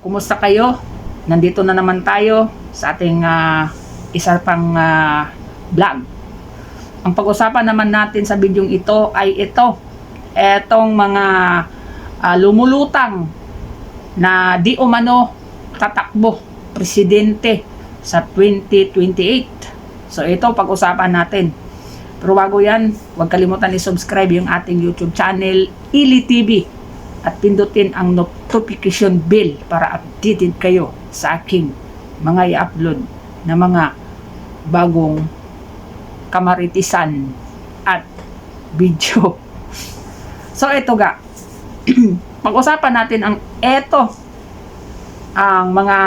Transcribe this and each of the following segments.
Kumusta kayo? Nandito na naman tayo sa ating ah, isa pang ah, vlog. Ang pag-usapan naman natin sa bidyong ito ay ito. Etong mga ah, lumulutang na di umano tatakbo presidente sa 2028. So ito pag-usapan natin. Pero bago yan, huwag kalimutan i-subscribe yung ating YouTube channel, Ili TV. At pindutin ang notification bell para updated kayo sa aking mga i-upload na mga bagong kamaritisan at video. So ito ga, pag-usapan natin ang eto ang mga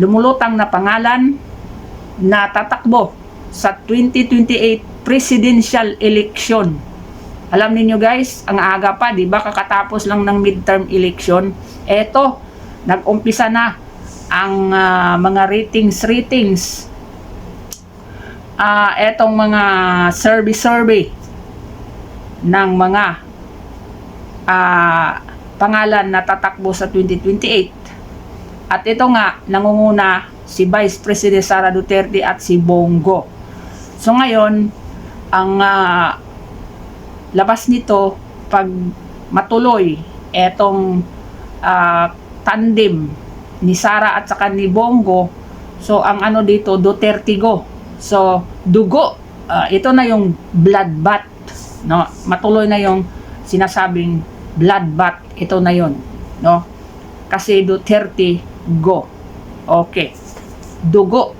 lumulutang na pangalan na tatakbo sa 2028 presidential election. Alam niyo guys, ang aga pa, 'di ba? Kakatapos lang ng midterm election. Eto, nag-umpisa na ang ah, mga ratings ratings. Ah, etong mga survey survey ng mga ah, pangalan na tatakbo sa 2028. At ito nga, nangunguna si Vice President Sara Duterte at si Bongo. So ngayon, ang ah, labas nito pag matuloy etong ah, tandem ni Sara at saka ni Bongo, so ang ano dito, Duterte go. So, dugo. Ah, ito na yung bloodbath. No? Matuloy na yung sinasabing bloodbath. Ito na yon No? Kasi Duterte go. Okay. Dugo.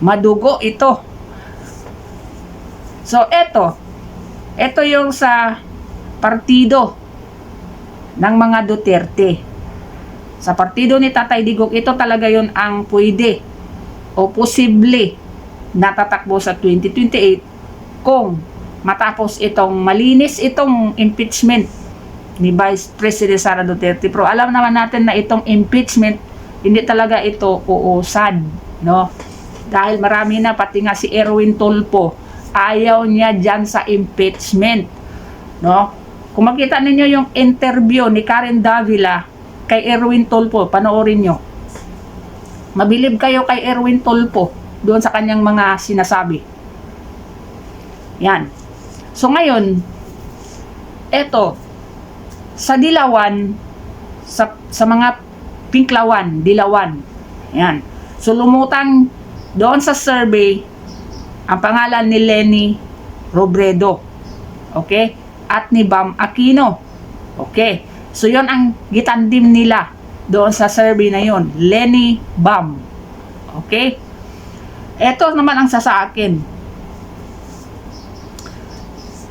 Madugo ito. So, eto. Ito yung sa partido ng mga Duterte. Sa partido ni Tatay Digong, ito talaga yon ang pwede o posible na tatakbo sa 2028 kung matapos itong malinis itong impeachment ni Vice President Sara Duterte. Pero alam naman natin na itong impeachment, hindi talaga ito uusad, no? Dahil marami na, pati nga si Erwin Tulpo, ayaw niya dyan sa impeachment, no? Kung makita ninyo yung interview ni Karen Davila kay Erwin Tulpo, panoorin nyo. Mabilib kayo kay Erwin Tulpo doon sa kanyang mga sinasabi. Yan. So ngayon, eto, sa Dilawan, sa, sa mga Pinklawan, Dilawan, yan. So lumutang doon sa survey, ang pangalan ni Lenny Robredo. Okay? At ni Bam Aquino. Okay? So yon ang gitandim nila doon sa survey na yon, Lenny Bam. Okay? Ito naman ang sa sa akin.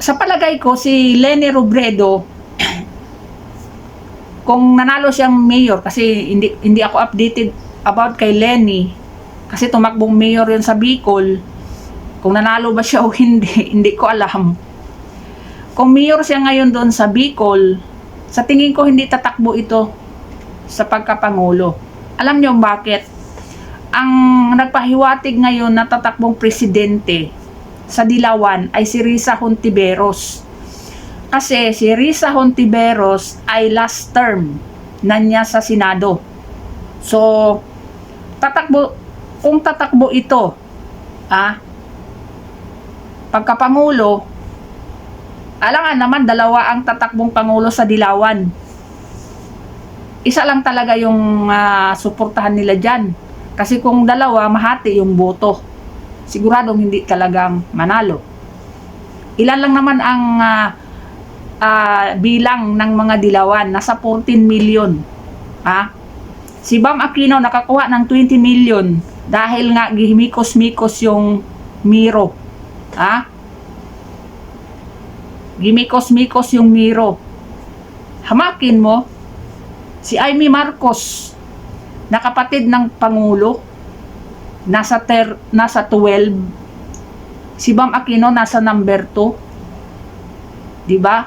Sa palagay ko, si Lenny Robredo, kung nanalo siyang mayor, kasi hindi, hindi ako updated about kay Lenny, kasi tumakbong mayor yun sa Bicol, kung nanalo ba siya o hindi, hindi ko alam. Kung mayor siya ngayon doon sa Bicol, sa tingin ko hindi tatakbo ito sa pagkapangulo. Alam niyo bakit? Ang nagpahiwatig ngayon na tatakbong presidente sa Dilawan ay si Risa Hontiveros. Kasi si Risa Hontiveros ay last term na niya sa Senado. So, tatakbo, kung tatakbo ito, ah, pagkapangulo, alangan naman dalawa ang tatakbong pangulo sa Dilawan. Isa lang talaga yung ah, suportahan nila dyan. Kasi kung dalawa, mahati yung boto. Siguradong hindi talagang manalo. Ilan lang naman ang ah, ah, bilang ng mga Dilawan? Nasa 14 million. Ha? Si Bam Aquino nakakuha ng 20 million dahil nga gihimikos-mikos yung Miro. Ha? Gimikos-mikos yung Miro. Hamakin mo, si Amy Marcos, na kapatid ng Pangulo, nasa, ter, nasa 12. Si Bam Aquino nasa number 2. 'Di ba?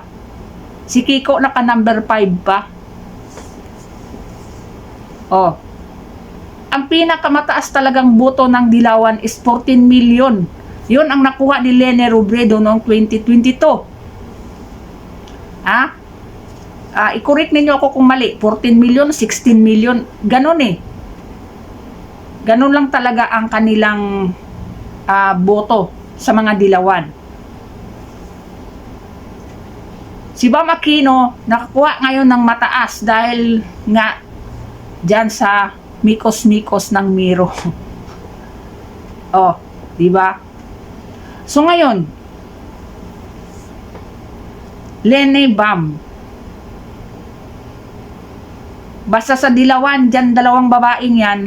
Si Kiko naka number 5 pa. Oh. Ang pinakamataas talagang boto ng Dilawan is 14 million. 'Yun ang nakuha ni Lene Robredo noong 2022. Ha? Ah, i-correct ninyo ako kung mali. 14 million, 16 million, ganun eh. Ganun lang talaga ang kanilang ah, boto sa mga dilawan. Si Bam Aquino nakakuha ngayon ng mataas dahil nga dyan sa mikos-mikos ng Miro. oh, di ba? So ngayon, Lene Bam. Basta sa Dilawan, dyan dalawang babaeng yan,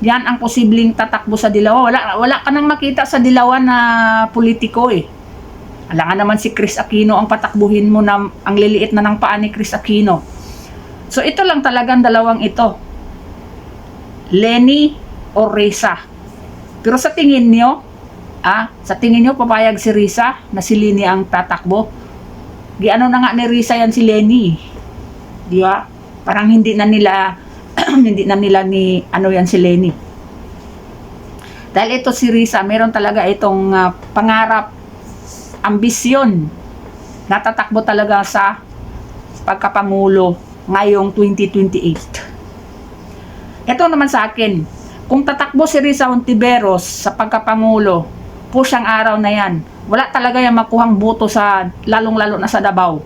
yan ang posibleng tatakbo sa Dilawan. Wala, wala ka nang makita sa Dilawan na politiko eh. Alam nga naman si Chris Aquino ang patakbuhin mo na ang liliit na ng paa ni Chris Aquino. So ito lang talagang dalawang ito. Lenny o Risa. Pero sa tingin nyo, ah, sa tingin nyo papayag si Risa na si Lenny ang tatakbo? Di ano na nga ni Risa yan si Lenny. Di ba? Parang hindi na nila hindi na nila ni ano yan si Lenny. Dahil ito si Risa, meron talaga itong ah, pangarap ambisyon natatakbo talaga sa pagkapangulo ngayong 2028. Ito naman sa akin, kung tatakbo si Risa Ontiveros sa pagkapangulo, pusyang araw na yan, wala talaga yung makuhang boto sa, lalong-lalo na sa Davao.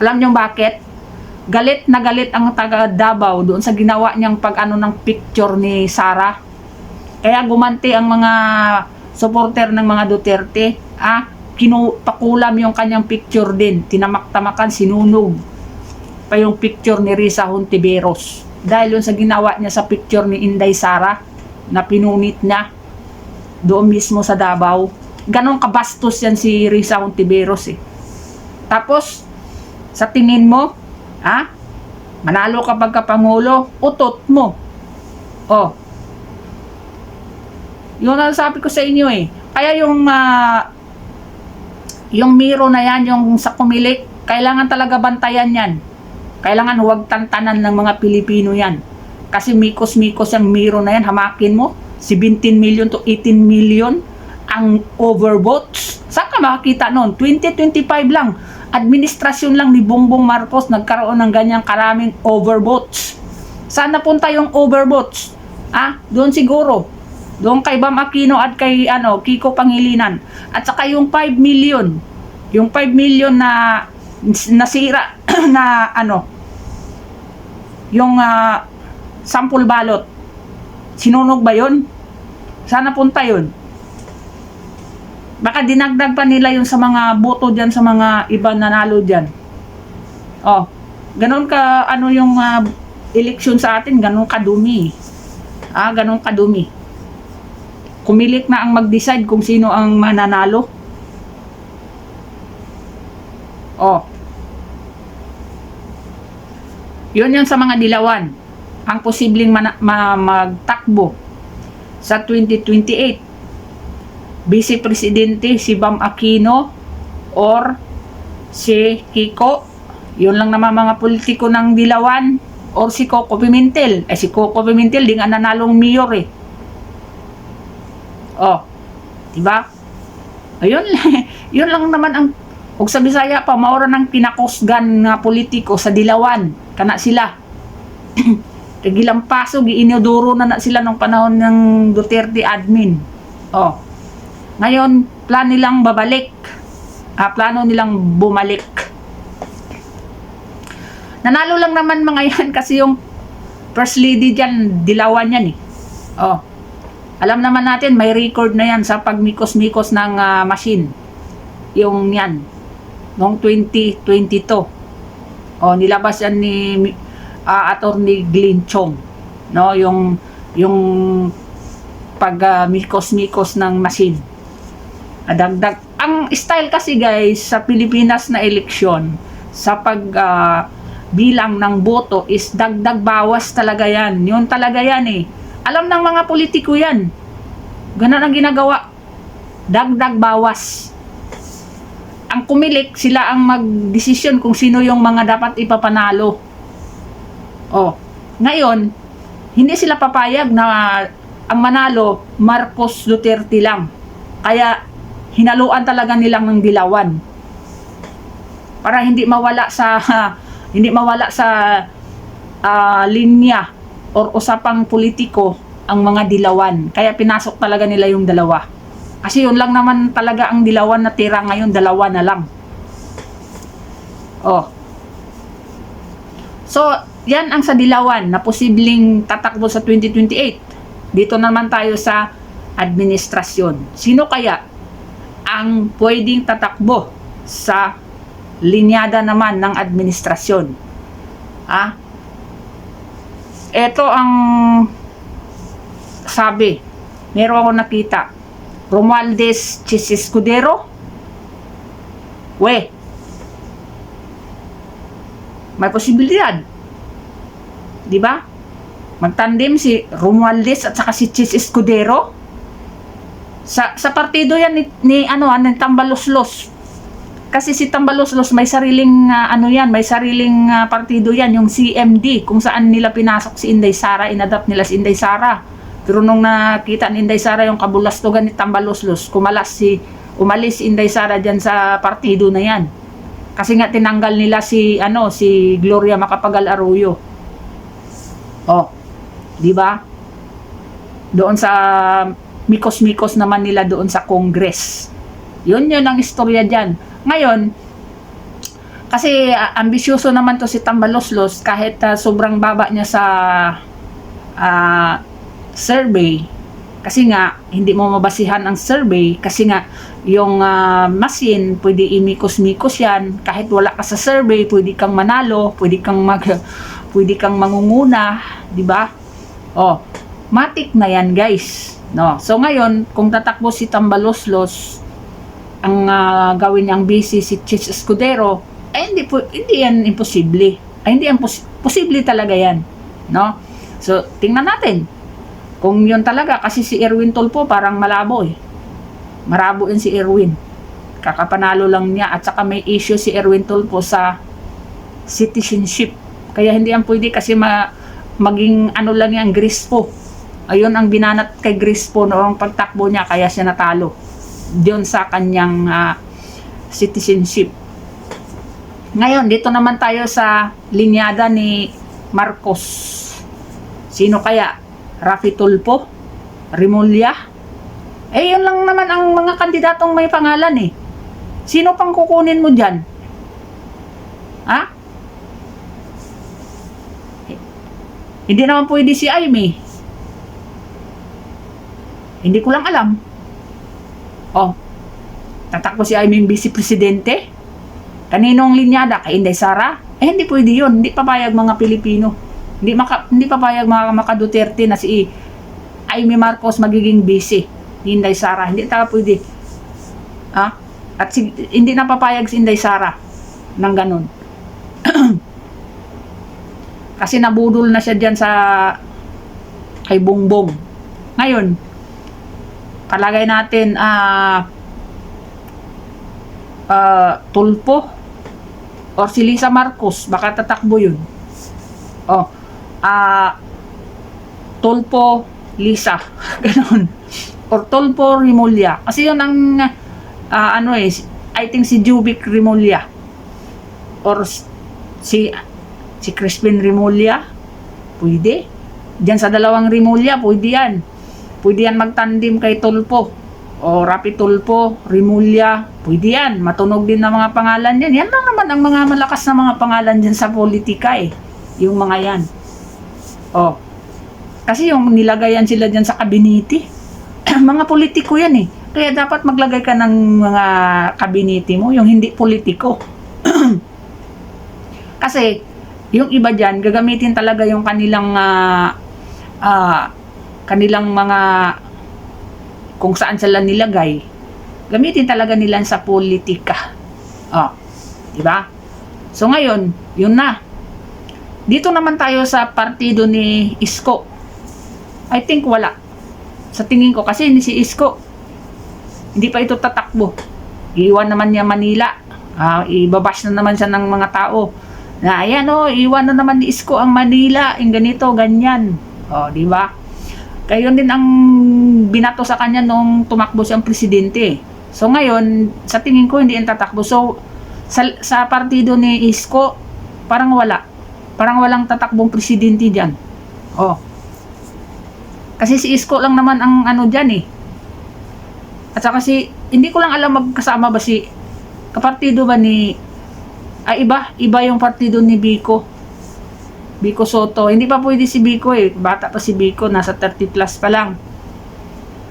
Alam niyo bakit? Galit na galit ang taga Davao doon sa ginawa niyang pag-ano ng picture ni Sara. Kaya gumanti ang mga supporter ng mga Duterte, ah, kinupakulam yung kanyang picture din, tinamak-tamakan, sinunog pa yung picture ni Risa Hontiveros. Dahil yun sa ginawa niya sa picture ni Inday Sara na pinunit niya doon mismo sa Davao. Ganon kabastos yan si Risa Hontiveros eh. Tapos, sa tingin mo, ha? Manalo ka pagkapangulo, utot mo. Oh. Yun ang sabi ko sa inyo eh. Kaya yung ah, yung miro na yan, yung sa kumilik, kailangan talaga bantayan yan. Kailangan huwag tantanan ng mga Pilipino yan. Kasi mikos-mikos yung miro na yan, hamakin mo, 17 million to 18 million ang overvotes. Saan ka makakita noon? 2025 lang. Administrasyon lang ni Bongbong Marcos nagkaroon ng ganyang karaming overvotes. Saan napunta yung overvotes? Ah, doon siguro. Doon kay Bam Aquino at kay ano, Kiko Pangilinan. At saka yung 5 million. Yung 5 million na nasira na ano yung ah, sample balot. Sinunog ba yun? Sana punta yun. Baka dinagdag pa nila yung sa mga boto dyan sa mga iba nanalo dyan. Oh, ganun ka ano yung ah, eleksyon sa atin, ganun kadumi. Ah, ganun kadumi. Kumilik na ang mag-decide kung sino ang mananalo. Oh. Yun yung sa mga dilawan. Ang posibleng mana- ma- magtakbo sa 2028. Vice Presidente si Bam Aquino or si Kiko. Yun lang naman mga politiko ng dilawan or si Coco Pimentel. Eh si Coco Pimentel di nga nanalong mayor eh. Oh, di ba? Ayun, yun lang naman ang ug sa Bisaya pa maora ng kinakusgan nga politiko sa Dilawan kana sila. Kagilang paso giinodoro na na sila nung panahon ng Duterte admin. Oh. Ngayon, plan nilang babalik. Ah, plano nilang bumalik. Nanalo lang naman mga yan kasi yung first lady dyan, dilawan yan eh. Oh. Alam naman natin, may record na yan sa pagmikos-mikos ng ah, machine. Yung yan. Noong 2022. Oh, nilabas yan ni uh, Attorney Glenn Chong. No, yung yung pag ah, mikos-mikos ng machine. Ah, Dagdag. Ang style kasi guys sa Pilipinas na eleksyon sa pag ah, bilang ng boto is dagdag bawas talaga yan. Yun talaga yan eh. Alam ng mga politiko yan. Ganun ang ginagawa. Dagdag bawas. Ang kumilik, sila ang magdesisyon kung sino yung mga dapat ipapanalo. Oh, ngayon, hindi sila papayag na ang manalo, Marcos Duterte lang. Kaya, hinaluan talaga nilang ng dilawan. Para hindi mawala sa hindi mawala sa ah, linya or usapang politiko ang mga dilawan. Kaya pinasok talaga nila yung dalawa. Kasi yun lang naman talaga ang dilawan na tira ngayon, dalawa na lang. Oh. So, yan ang sa dilawan na posibleng tatakbo sa 2028. Dito naman tayo sa administrasyon. Sino kaya ang pwedeng tatakbo sa linyada naman ng administrasyon? Ah? Ito ang sabi. Meron ako nakita. Romualdez Chis Escudero. We. May posibilidad. Di ba? Magtandem si Romualdez at saka si Chis Escudero. Sa sa partido yan ni, ni ano, ni Tambaloslos. Kasi si Tambaloslos may sariling ah, ano yan, may sariling ah, partido yan, yung CMD, kung saan nila pinasok si Inday Sara, inadapt nila si Inday Sara. Pero nung nakita ni Inday Sara yung kabulastugan ni Tambaloslos, kumalas si umalis si Inday Sara diyan sa partido na yan. Kasi nga tinanggal nila si ano si Gloria Macapagal Arroyo. Oh. 'Di ba? Doon sa mikos-mikos naman nila doon sa Congress. Yun yun ang istorya diyan. Ngayon, kasi ah, ambisyoso naman to si Tambaloslos kahit ah, sobrang baba niya sa ah, survey kasi nga hindi mo mabasihan ang survey kasi nga yung ah, machine pwede imikos-mikos yan kahit wala ka sa survey pwede kang manalo pwede kang mag pwede kang mangunguna di ba oh matik na yan guys no so ngayon kung tatakbo si Tambaloslos ang ah, gawin niyang busy si Chis Escudero ay hindi po hindi yan imposible ay hindi yan pos- posible talaga yan no so tingnan natin kung yun talaga, kasi si Erwin Tulpo parang malabo eh. Marabo yun si Erwin. Kakapanalo lang niya at saka may issue si Erwin Tulpo sa citizenship. Kaya hindi yan pwede kasi ma, maging ano lang yan, Grispo. Ayun ang binanat kay Grispo noong pagtakbo niya kaya siya natalo. Diyon sa kanyang ah, citizenship. Ngayon, dito naman tayo sa linyada ni Marcos. Sino kaya? Rafi Tulpo, Rimulya. Eh, yun lang naman ang mga kandidatong may pangalan eh. Sino pang kukunin mo dyan? Ha? Hindi naman pwede si Aimee. Hindi ko lang alam. Oh, tatakbo si Aimee vice presidente? Kaninong linyada? Kay Inday Sara? Eh, hindi pwede yun. Hindi papayag mga Pilipino. Hindi maka, hindi papayag mga maka Duterte na si Amy Marcos magiging busy. Ni Inday Sara. Hindi ta pwede. Ha? At si, hindi na papayag si Inday Sara ng ganun. Kasi nabudol na siya diyan sa kay Bongbong. Ngayon, palagay natin ah ah, Tulpo or si Lisa Marcos baka tatakbo yun. Oh, ah Tulpo Lisa, ganun. Or Tulpo Rimulya. Kasi yun ang ah, ano eh, I think si Jubic Rimulya. Or si si Crispin Rimulya. Pwede. Diyan sa dalawang Rimulya, pwede yan. Pwede yan magtandim kay Tulpo. O Rapi Tulpo, Rimulya, pwede yan. Matunog din ng mga pangalan yan. Yan lang naman ang mga malakas na mga pangalan dyan sa politika eh. Yung mga yan. O. Kasi yung nilagayan sila dyan sa kabinete. mga politiko yan eh. Kaya dapat maglagay ka ng mga kabinete mo, yung hindi politiko. Kasi, yung iba dyan, gagamitin talaga yung kanilang ah, ah, kanilang mga kung saan sila nilagay, gamitin talaga nila sa politika. Oh, di ba? So ngayon, yun na. Dito naman tayo sa partido ni Isko. I think wala. Sa tingin ko kasi ni si Isko hindi pa ito tatakbo. Iwan naman niya Manila. Ah, ibabash na naman siya ng mga tao. Na ayan oh, iwan na naman ni Isko ang Manila, yung ganito, ganyan. Oh, di ba? Yun din ang binato sa kanya nung tumakbo siyang presidente. So ngayon, sa tingin ko hindi yan tatakbo. So sa, sa partido ni Isko, parang wala. Parang walang tatakbong presidente dyan. Oh. Kasi si Isko lang naman ang ano dyan eh. At saka si, hindi ko lang alam magkasama ba si, kapartido ba ni, ay iba, iba yung partido ni Biko. Biko Soto. Hindi pa pwede si Biko eh. Bata pa si Biko, nasa 30 plus pa lang.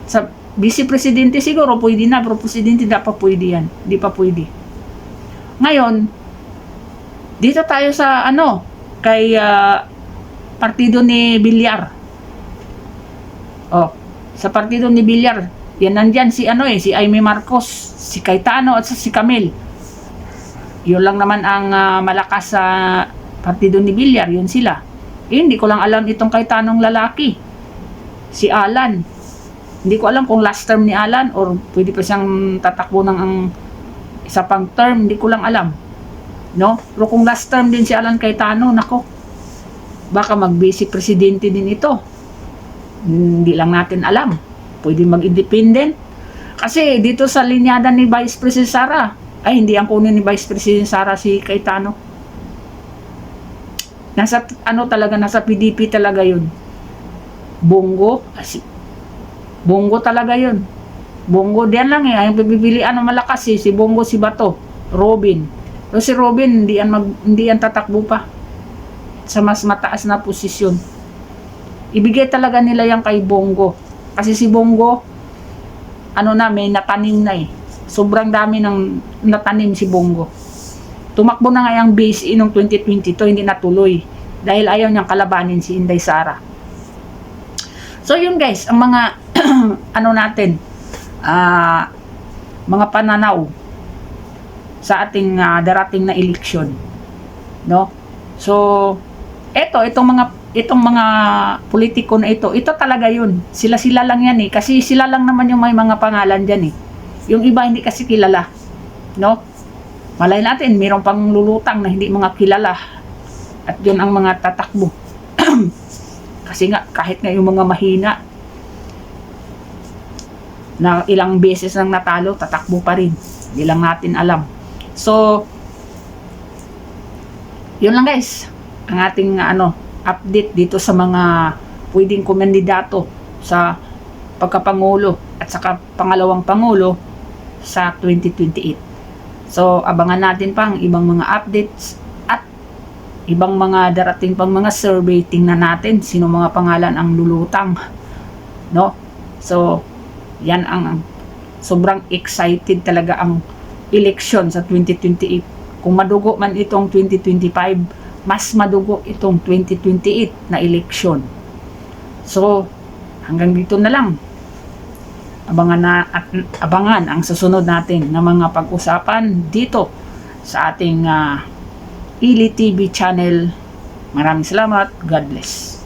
Sa vice presidente siguro pwede na, pero presidente dapat pa pwede yan. Hindi pa pwede. Ngayon, dito tayo sa ano, kay ah, partido ni Bilyar. Oh, sa partido ni Bilyar, yan nandyan si ano eh, si Aimee Marcos, si Cayetano at si Camel. Yun lang naman ang ah, malakas sa partido ni Bilyar, yun sila. Eh, hindi ko lang alam itong Cayetano lalaki. Si Alan. Hindi ko alam kung last term ni Alan or pwede pa siyang tatakbo ng ang isa pang term, hindi ko lang alam. No? Pero kung last term din si Alan Cayetano, nako, baka mag-basic presidente din ito. Hindi lang natin alam. Pwede mag-independent. Kasi dito sa linyada ni Vice President Sara, ay hindi ang kunin ni Vice President Sara si Cayetano. Nasa ano talaga, nasa PDP talaga yun. Bongo, ah, si, Bongo talaga yun. Bongo diyan lang eh. Ang pipilian ng malakas eh. Si Bongo, si Bato, Robin. Pero si Robin, hindi yan, mag, hindi yan tatakbo pa. Sa mas mataas na posisyon. Ibigay talaga nila yan kay Bongo. Kasi si Bongo, ano na, may natanim na eh. Sobrang dami ng natanim si Bongo. Tumakbo na nga yung base in noong 2022, hindi natuloy. Dahil ayaw niyang kalabanin si Inday Sara. So yun guys, ang mga ano natin, ah mga pananaw sa ating ah, darating na eleksyon. No? So, eto, itong mga itong mga politiko na ito, ito talaga yun. Sila-sila lang yan eh. Kasi sila lang naman yung may mga pangalan dyan eh. Yung iba hindi kasi kilala. No? Malay natin, mayroong pang lulutang na hindi mga kilala. At yun ang mga tatakbo. kasi nga, kahit nga yung mga mahina, na ilang beses nang natalo, tatakbo pa rin. Hindi lang natin alam. So, yun lang guys. Ang ating ano, update dito sa mga pwedeng kumandidato sa pagkapangulo at saka pangalawang pangulo sa 2028. So, abangan natin pa ang ibang mga updates at ibang mga darating pang mga survey. Tingnan natin sino mga pangalan ang lulutang. No? So, yan ang sobrang excited talaga ang election sa 2028. Kung madugo man itong 2025, mas madugo itong 2028 na election. So, hanggang dito na lang. Abangan na at abangan ang susunod natin na mga pag-usapan dito sa ating uh, Ili TV channel. Maraming salamat. God bless.